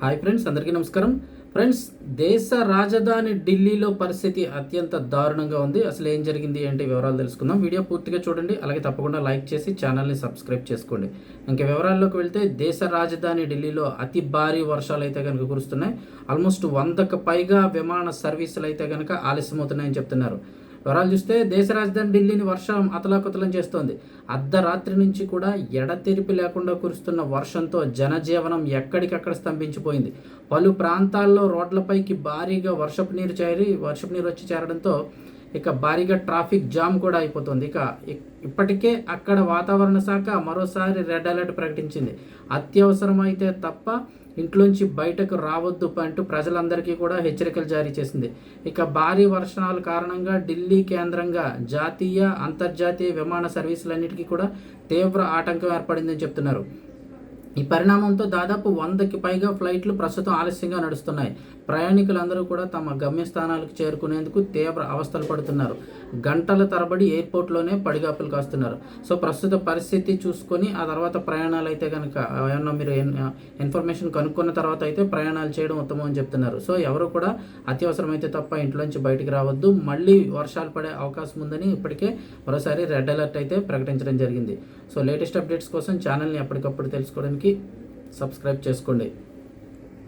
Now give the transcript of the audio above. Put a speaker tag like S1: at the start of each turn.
S1: Hi friends అందరికీ నమస్కారం. Friends దేశ రాజధాని ఢిల్లీలో పరిస్థితి అత్యంత దారుణంగా ఉంది. అసలు ఏం జరిగింది ఏంటి వివరాలు తెలుసుకుందాం. వీడియో పూర్తిగా చూడండి అలాగే తప్పకుండా లైక్ చేసి ఛానల్ని సబ్స్క్రైబ్ చేసుకోండి. ఇంకా వివరాల్లోకి వెళ్తే దేశ రాజధాని ఢిల్లీలో అతి భారీ వర్షాలు అయితే కనుక కురుస్తున్నాయి. ఆల్మోస్ట్ వందకు పైగా విమాన సర్వీసులు అయితే కనుక ఆలస్యమవుతున్నాయని చెప్తున్నారు. వివరాలు చూస్తే దేశ రాజధాని ఢిల్లీని వర్షం అతలాకుతలం చేస్తోంది. అర్ధరాత్రి నుంచి కూడా ఎడతెరిపి లేకుండా కురుస్తున్న వర్షంతో జనజీవనం ఎక్కడికక్కడ స్తంభించిపోయింది. పలు ప్రాంతాల్లో రోడ్లపైకి భారీగా వర్షపు నీరు చేరి వర్షపు నీరు వచ్చి చేరడంతో ఇక భారీగా ట్రాఫిక్ జామ్ కూడా అయిపోతుంది. ఇక ఇప్పటికే అక్కడ వాతావరణ శాఖ మరోసారి రెడ్ అలర్ట్ ప్రకటించింది. అత్యవసరమైతే తప్ప ఇంట్లోంచి బయటకు రావద్దు అంటూ ప్రజలందరికీ కూడా హెచ్చరికలు జారీ చేసింది. ఇక భారీ వర్షాల కారణంగా ఢిల్లీ కేంద్రంగా జాతీయ అంతర్జాతీయ విమాన సర్వీసులన్నిటికీ కూడా తీవ్ర ఆటంకం ఏర్పడిందని చెప్తున్నారు. ఈ పరిణామంతో దాదాపు వందకి పైగా ఫ్లైట్లు ప్రస్తుతం ఆలస్యంగా నడుస్తున్నాయి. ప్రయాణికులందరూ కూడా తమ గమ్యస్థానాలకు చేరుకునేందుకు తీవ్ర అవస్థలు పడుతున్నారు. గంటల తరబడి ఎయిర్పోర్ట్లోనే పడిగాపులు కాస్తున్నారు. సో ప్రస్తుత పరిస్థితి చూసుకొని ఆ తర్వాత ప్రయాణాలు అయితే కనుక ఏమన్నా మీరు ఇన్ఫర్మేషన్ కనుక్కున్న తర్వాత అయితే ప్రయాణాలు చేయడం ఉత్తమం అని చెప్తున్నారు. సో ఎవరు కూడా అత్యవసరమైతే తప్ప ఇంట్లోంచి బయటికి రావద్దు. మళ్ళీ వర్షాలు పడే అవకాశం ఉందని ఇప్పటికే మరోసారి రెడ్ అలర్ట్ అయితే ప్రకటించడం జరిగింది. సో లేటెస్ట్ అప్డేట్స్ కోసం ఛానల్ని ఎప్పటికప్పుడు తెలుసుకోవడానికి సబ్స్క్రైబ్ చేసుకోండి.